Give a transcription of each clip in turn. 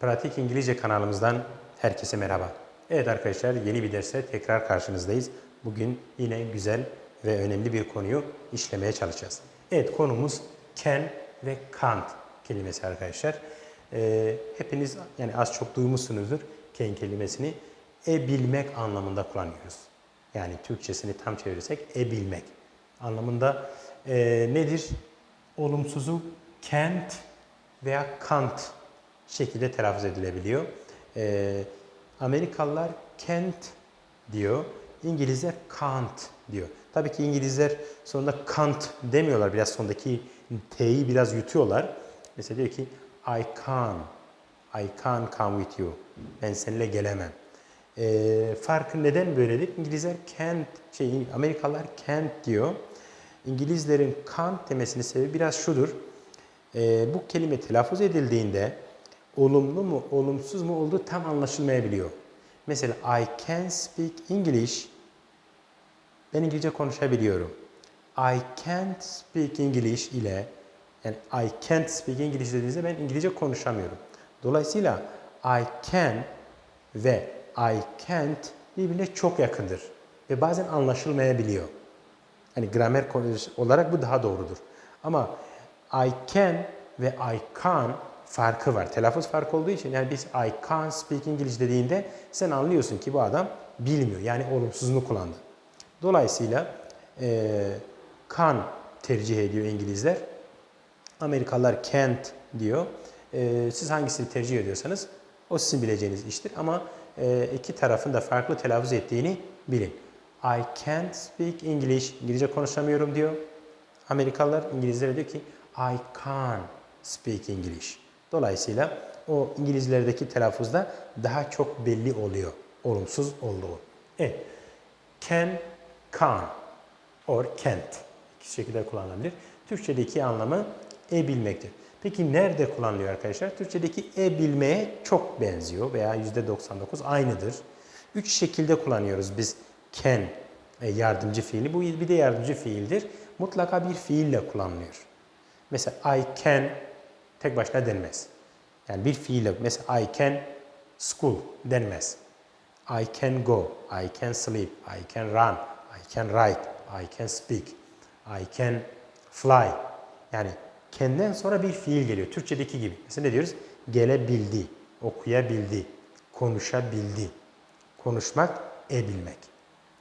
Pratik İngilizce kanalımızdan herkese merhaba. Evet arkadaşlar yeni bir derse tekrar karşınızdayız. Bugün yine güzel ve önemli bir konuyu işlemeye çalışacağız. Evet konumuz can ve can't kelimesi arkadaşlar. Ee, hepiniz yani az çok duymuşsunuzdur can kelimesini e bilmek anlamında kullanıyoruz. Yani Türkçesini tam çevirirsek e bilmek anlamında e, nedir? Olumsuzu can't veya can't şekilde telaffuz edilebiliyor. Ee, Amerikalılar can't diyor, İngilizler can't diyor. Tabii ki İngilizler sonunda can't demiyorlar. Biraz sondaki T'yi biraz yutuyorlar. Mesela diyor ki I can, I can come with you. Ben seninle gelemem. Ee, farkı neden böyledir? İngilizler can't, şey, Amerikalılar can't diyor. İngilizlerin can't demesinin sebebi biraz şudur. Ee, bu kelime telaffuz edildiğinde olumlu mu, olumsuz mu olduğu tam anlaşılmayabiliyor. Mesela I can speak English. Ben İngilizce konuşabiliyorum. I can't speak English ile yani I can't speak English dediğinizde ben İngilizce konuşamıyorum. Dolayısıyla I can ve I can't birbirine çok yakındır. Ve bazen anlaşılmayabiliyor. Hani gramer olarak bu daha doğrudur. Ama I can ve I can farkı var. Telaffuz farkı olduğu için yani biz I can speak English dediğinde sen anlıyorsun ki bu adam bilmiyor. Yani olumsuzunu kullandı. Dolayısıyla e, can tercih ediyor İngilizler. Amerikalılar can't diyor. E, siz hangisini tercih ediyorsanız o sizin bileceğiniz iştir. Ama e, iki tarafın da farklı telaffuz ettiğini bilin. I can't speak English. İngilizce konuşamıyorum diyor. Amerikalılar İngilizlere diyor ki I can speak English. Dolayısıyla o İngilizlerdeki telaffuzda daha çok belli oluyor. Olumsuz olduğu. Evet. Can, can or can't. İki şekilde kullanılabilir. Türkçedeki anlamı e bilmektir. Peki nerede kullanılıyor arkadaşlar? Türkçedeki e bilmeye çok benziyor veya %99 aynıdır. Üç şekilde kullanıyoruz biz can e, yardımcı fiili. Bu bir de yardımcı fiildir. Mutlaka bir fiille kullanılıyor. Mesela I can tek başına denmez. Yani bir fiille mesela I can school denmez. I can go, I can sleep, I can run, I can write, I can speak, I can fly. Yani kendinden sonra bir fiil geliyor. Türkçedeki gibi. Mesela ne diyoruz? Gelebildi, okuyabildi, konuşabildi. Konuşmak, e bilmek.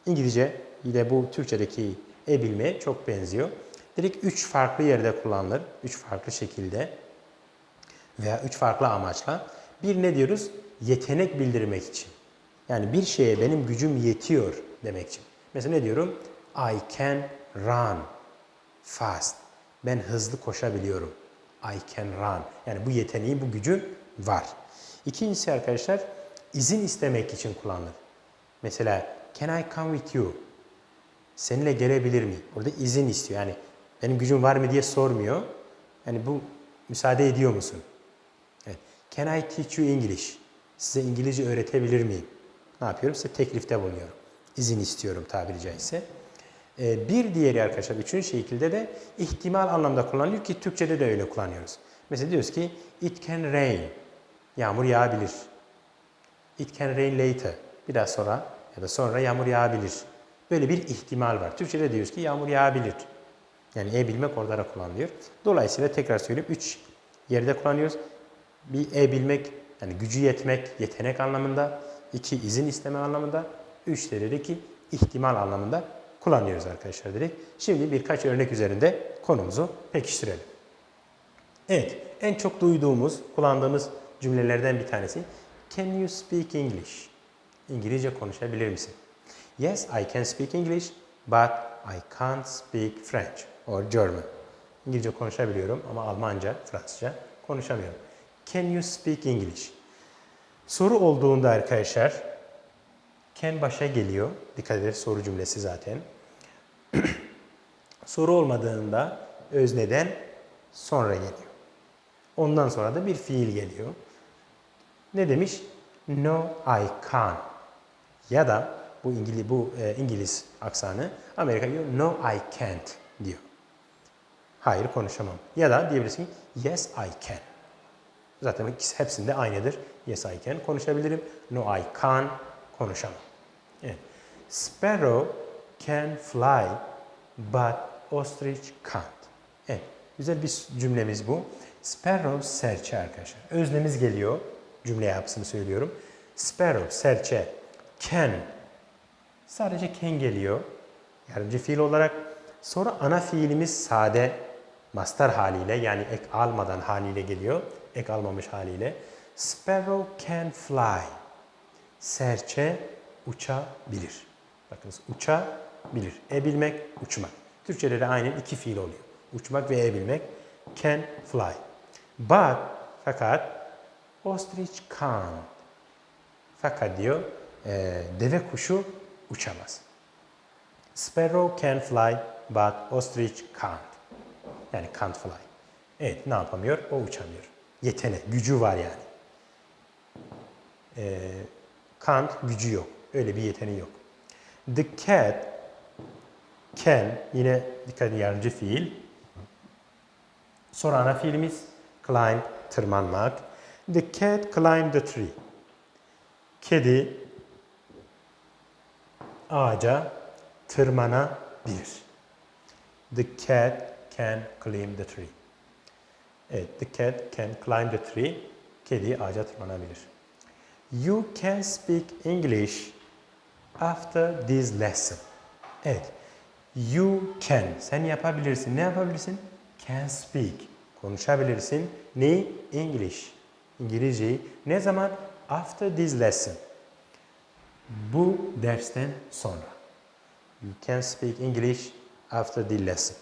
İngilizce ile bu Türkçedeki e bilmeye çok benziyor. Dedik üç farklı yerde kullanılır. Üç farklı şekilde veya üç farklı amaçla. Bir ne diyoruz? Yetenek bildirmek için. Yani bir şeye benim gücüm yetiyor demek için. Mesela ne diyorum? I can run fast. Ben hızlı koşabiliyorum. I can run. Yani bu yeteneği, bu gücü var. İkincisi arkadaşlar izin istemek için kullanılır. Mesela can I come with you? Seninle gelebilir miyim? Orada izin istiyor. Yani benim gücüm var mı diye sormuyor. Yani bu müsaade ediyor musun? Can I teach you English? Size İngilizce öğretebilir miyim? Ne yapıyorum? Size teklifte bulunuyorum. İzin istiyorum tabiri caizse. Ee, bir diğeri arkadaşlar, üçüncü şekilde de ihtimal anlamda kullanılıyor ki Türkçe'de de öyle kullanıyoruz. Mesela diyoruz ki it can rain. Yağmur yağabilir. It can rain later. Biraz sonra ya da sonra yağmur yağabilir. Böyle bir ihtimal var. Türkçe'de diyoruz ki yağmur yağabilir. Yani e bilmek orada da kullanılıyor. Dolayısıyla tekrar söyleyeyim. Üç yerde kullanıyoruz. Bir e bilmek yani gücü yetmek, yetenek anlamında. iki izin isteme anlamında. Üç de dedi ki ihtimal anlamında kullanıyoruz arkadaşlar dedik. Şimdi birkaç örnek üzerinde konumuzu pekiştirelim. Evet, en çok duyduğumuz, kullandığımız cümlelerden bir tanesi. Can you speak English? İngilizce konuşabilir misin? Yes, I can speak English, but I can't speak French or German. İngilizce konuşabiliyorum ama Almanca, Fransızca konuşamıyorum. Can you speak English? Soru olduğunda arkadaşlar can başa geliyor. Dikkat edin soru cümlesi zaten. soru olmadığında özneden sonra geliyor. Ondan sonra da bir fiil geliyor. Ne demiş? No, I can. Ya da bu İngiliz, bu e, İngiliz aksanı Amerika diyor no I can't diyor. Hayır konuşamam. Ya da diyebilirsin yes I can. Zaten hepsinde aynıdır. Yes I can konuşabilirim. No I can konuşamam. Evet. Sparrow can fly but ostrich can't. Evet. Güzel bir cümlemiz bu. Sparrow serçe arkadaşlar. Öznemiz geliyor. Cümle yapısını söylüyorum. Sparrow serçe can Sadece can geliyor. Yardımcı fiil olarak. Sonra ana fiilimiz sade master haliyle yani ek almadan haliyle geliyor. Ek almamış haliyle. Sparrow can fly. Serçe uçabilir. Bakınız uçabilir. E bilmek, uçmak. Türkçede de aynen iki fiil oluyor. Uçmak ve e bilmek. Can fly. But fakat ostrich can't. Fakat diyor e, deve kuşu uçamaz. Sparrow can fly but ostrich can't. Yani can't fly. Evet ne yapamıyor? O uçamıyor. Yetenek, gücü var yani. E, can't gücü yok. Öyle bir yeteneği yok. The cat can yine dikkat edin yardımcı fiil. Sonra ana fiilimiz climb tırmanmak. The cat climbed the tree. Kedi ağaca tırmanabilir. The cat can climb the tree. Evet, the cat can climb the tree. Kedi ağaca tırmanabilir. You can speak English after this lesson. Evet. You can. Sen yapabilirsin. Ne yapabilirsin? Can speak. Konuşabilirsin. Ne? English. İngilizceyi. Ne zaman? After this lesson. Bu dersten sonra. You can speak English after the lesson.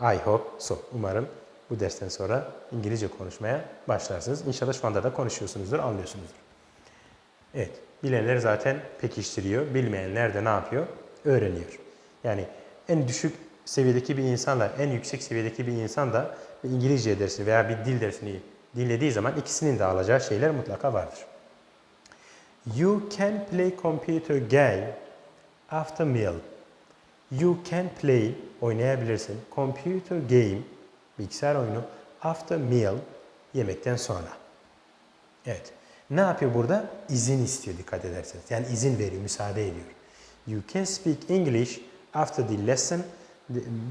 I hope so. Umarım bu dersten sonra İngilizce konuşmaya başlarsınız. İnşallah şu anda da konuşuyorsunuzdur, anlıyorsunuzdur. Evet, bilenler zaten pekiştiriyor. Bilmeyenler de ne yapıyor? Öğreniyor. Yani en düşük seviyedeki bir insanla en yüksek seviyedeki bir insan da bir İngilizce dersini veya bir dil dersini dinlediği zaman ikisinin de alacağı şeyler mutlaka vardır. You can play computer game after meal. You can play, oynayabilirsin. Computer game, bilgisayar oyunu after meal, yemekten sonra. Evet. Ne yapıyor burada? İzin istiyor dikkat ederseniz. Yani izin veriyor, müsaade ediyor. You can speak English after the lesson.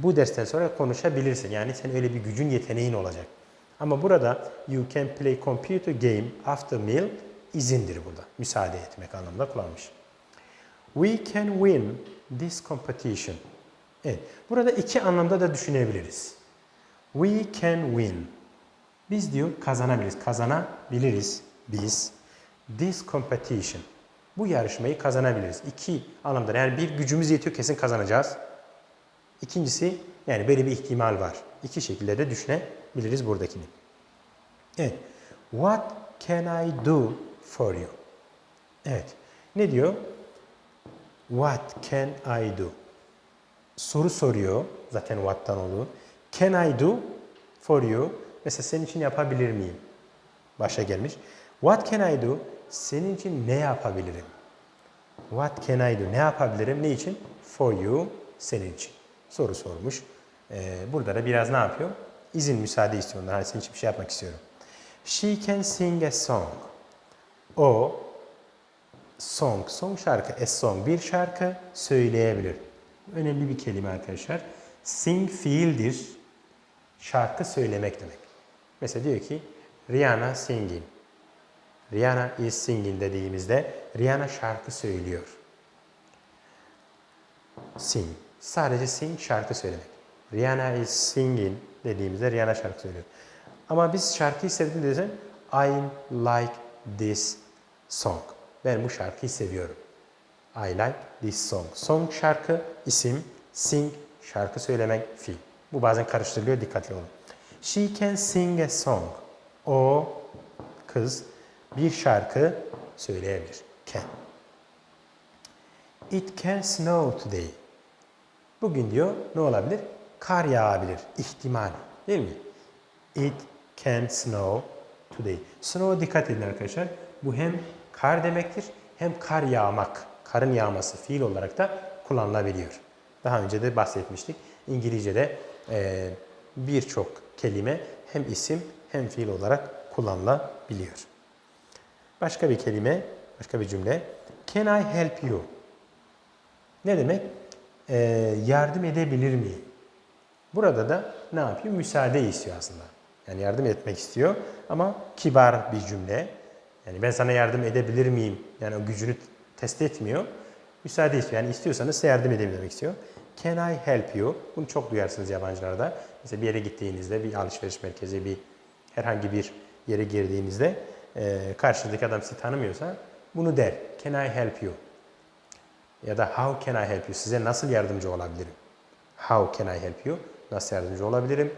Bu dersten sonra konuşabilirsin. Yani sen öyle bir gücün, yeteneğin olacak. Ama burada you can play computer game after meal izindir burada. Müsaade etmek anlamında kullanmış. We can win this competition. Evet. Burada iki anlamda da düşünebiliriz. We can win. Biz diyor kazanabiliriz. Kazanabiliriz biz. This competition. Bu yarışmayı kazanabiliriz. İki anlamda. Yani bir gücümüz yetiyor kesin kazanacağız. İkincisi yani böyle bir ihtimal var. İki şekilde de düşünebiliriz buradakini. Evet. What can I do for you? Evet. Ne diyor? What can I do? Soru soruyor. Zaten what'tan oluyor. Can I do for you? Mesela senin için yapabilir miyim? Başa gelmiş. What can I do? Senin için ne yapabilirim? What can I do? Ne yapabilirim? Ne için? For you. Senin için. Soru sormuş. Ee, burada da biraz ne yapıyor? İzin, müsaade istiyor. ondan. Senin için bir şey yapmak istiyorum. She can sing a song. O song, song şarkı, a song bir şarkı söyleyebilir. Önemli bir kelime arkadaşlar. Sing fiildir. Şarkı söylemek demek. Mesela diyor ki Rihanna singing. Rihanna is singing dediğimizde Rihanna şarkı söylüyor. Sing. Sadece sing şarkı söylemek. Rihanna is singing dediğimizde Rihanna şarkı söylüyor. Ama biz şarkıyı sevdiğimizde I like this song. Ben bu şarkıyı seviyorum. I like this song. Song şarkı, isim, sing şarkı söylemek, fiil. Bu bazen karıştırılıyor, dikkatli olun. She can sing a song. O kız bir şarkı söyleyebilir. Can. It can snow today. Bugün diyor ne olabilir? Kar yağabilir. İhtimal. Değil mi? It can snow today. Snow'a dikkat edin arkadaşlar. Bu hem kar demektir hem kar yağmak. Karın yağması fiil olarak da kullanılabiliyor. Daha önce de bahsetmiştik. İngilizce'de e, birçok kelime hem isim hem fiil olarak kullanılabiliyor. Başka bir kelime, başka bir cümle. Can I help you? Ne demek? Ee, yardım edebilir miyim? Burada da ne yapıyor? Müsaade istiyor aslında. Yani yardım etmek istiyor ama kibar bir cümle. Yani ben sana yardım edebilir miyim? Yani o gücünü test etmiyor. Müsaade istiyor. Yani istiyorsanız size yardım edeyim demek istiyor. Can I help you? Bunu çok duyarsınız yabancılarda. Mesela bir yere gittiğinizde, bir alışveriş merkezi, bir herhangi bir yere girdiğinizde e, karşınızdaki adam sizi tanımıyorsa bunu der. Can I help you? Ya da how can I help you? Size nasıl yardımcı olabilirim? How can I help you? Nasıl yardımcı olabilirim?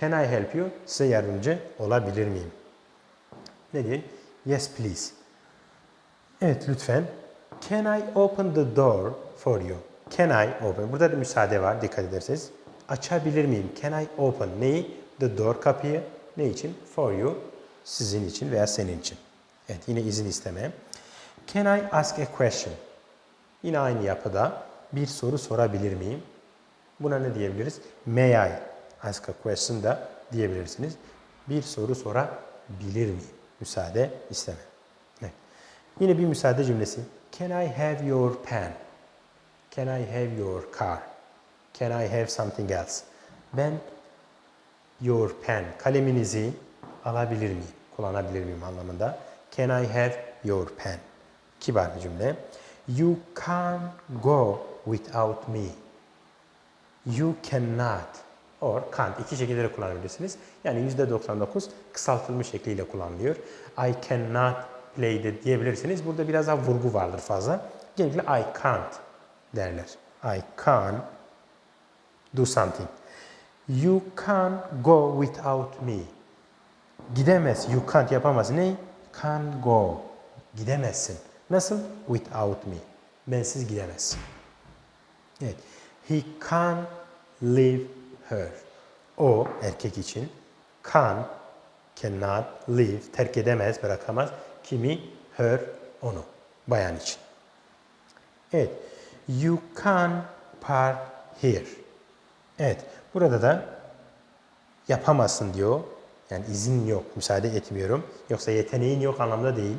Can I help you? Size yardımcı olabilir miyim? Ne diyor? Yes please. Evet lütfen. Can I open the door for you? Can I open? Burada da müsaade var dikkat ederseniz. Açabilir miyim? Can I open? Neyi? The door kapıyı. Ne için? For you. Sizin için veya senin için. Evet yine izin isteme. Can I ask a question? Yine aynı yapıda bir soru sorabilir miyim? Buna ne diyebiliriz? May I ask a question da diyebilirsiniz. Bir soru sorabilir miyim? Müsaade isteme. Evet. Yine bir müsaade cümlesi. Can I have your pen? Can I have your car? Can I have something else? Ben your pen, kaleminizi alabilir miyim? Kullanabilir miyim anlamında. Can I have your pen? Kibar bir cümle. You can't go without me. You cannot or can't iki şekilde de kullanabilirsiniz. Yani %99 kısaltılmış şekliyle kullanılıyor. I cannot play de diyebilirsiniz. Burada biraz daha vurgu vardır fazla. Genellikle I can't derler. I can't do something. You can't go without me. Gidemez. You can't yapamaz. Ne? Can't go. Gidemezsin. Nasıl? Without me. Bensiz gidemezsin. Evet. He can't leave her. O erkek için can, cannot leave, terk edemez, bırakamaz. Kimi? Her, onu. Bayan için. Evet. You can park here. Evet. Burada da yapamazsın diyor. Yani izin yok, müsaade etmiyorum. Yoksa yeteneğin yok anlamda değil.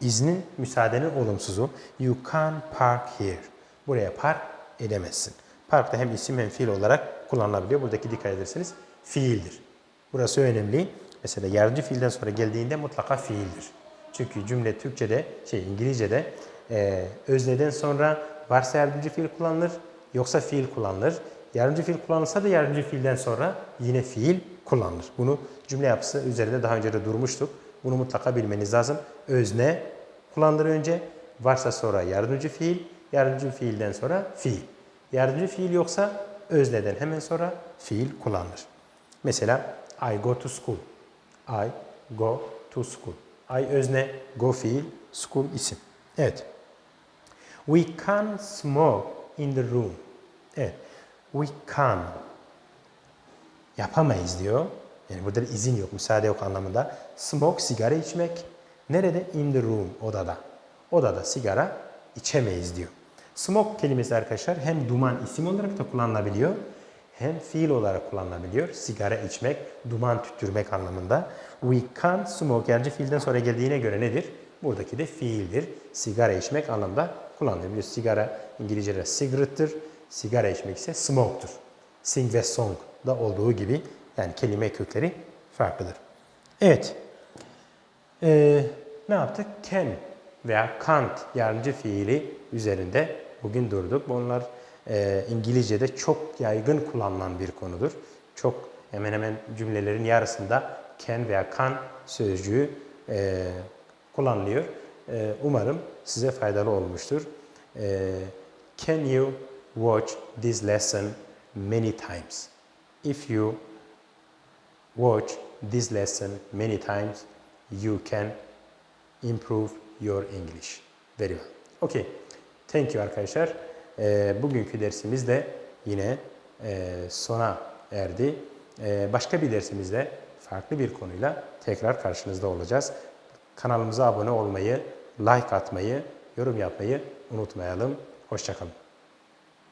İznin, müsaadenin olumsuzu. You can park here. Buraya park edemezsin. Park da hem isim hem fiil olarak kullanılabiliyor. Buradaki dikkat ederseniz fiildir. Burası önemli. Mesela yardımcı fiilden sonra geldiğinde mutlaka fiildir. Çünkü cümle Türkçe'de, şey İngilizce'de e, özneden sonra varsa yardımcı fiil kullanılır, yoksa fiil kullanılır. Yardımcı fiil kullanılsa da yardımcı fiilden sonra yine fiil kullanılır. Bunu cümle yapısı üzerinde daha önce de durmuştuk. Bunu mutlaka bilmeniz lazım. Özne kullanılır önce, varsa sonra yardımcı fiil, yardımcı fiilden sonra fiil. Yardımcı fiil yoksa özneden hemen sonra fiil kullanılır. Mesela I go to school. I go to school. I özne, go fiil, school isim. Evet. We can smoke in the room. Evet. We can. Yapamayız diyor. Yani burada izin yok, müsaade yok anlamında. Smoke, sigara içmek. Nerede? In the room, odada. Odada sigara içemeyiz diyor. Smoke kelimesi arkadaşlar hem duman isim olarak da kullanılabiliyor hem fiil olarak kullanılabiliyor. Sigara içmek, duman tüttürmek anlamında. We can't smoke yardımcı fiilden sonra geldiğine göre nedir? Buradaki de fiildir. Sigara içmek anlamda kullanılabiliyor. Sigara İngilizce'de cigarette'tir. Sigara içmek ise smoke'tur. Sing ve song da olduğu gibi yani kelime kökleri farklıdır. Evet. Ee, ne yaptık? Can veya can't yardımcı fiili üzerinde bugün durduk. Bunlar e, İngilizce'de çok yaygın kullanılan bir konudur. Çok hemen hemen cümlelerin yarısında can veya can sözcüğü e, kullanılıyor. E, umarım size faydalı olmuştur. E, can you watch this lesson many times? If you watch this lesson many times, you can improve your English. Very well. Okay. Thank you arkadaşlar. E, bugünkü dersimiz de yine e, sona erdi. Başka bir dersimizde farklı bir konuyla tekrar karşınızda olacağız. Kanalımıza abone olmayı, like atmayı, yorum yapmayı unutmayalım. Hoşçakalın.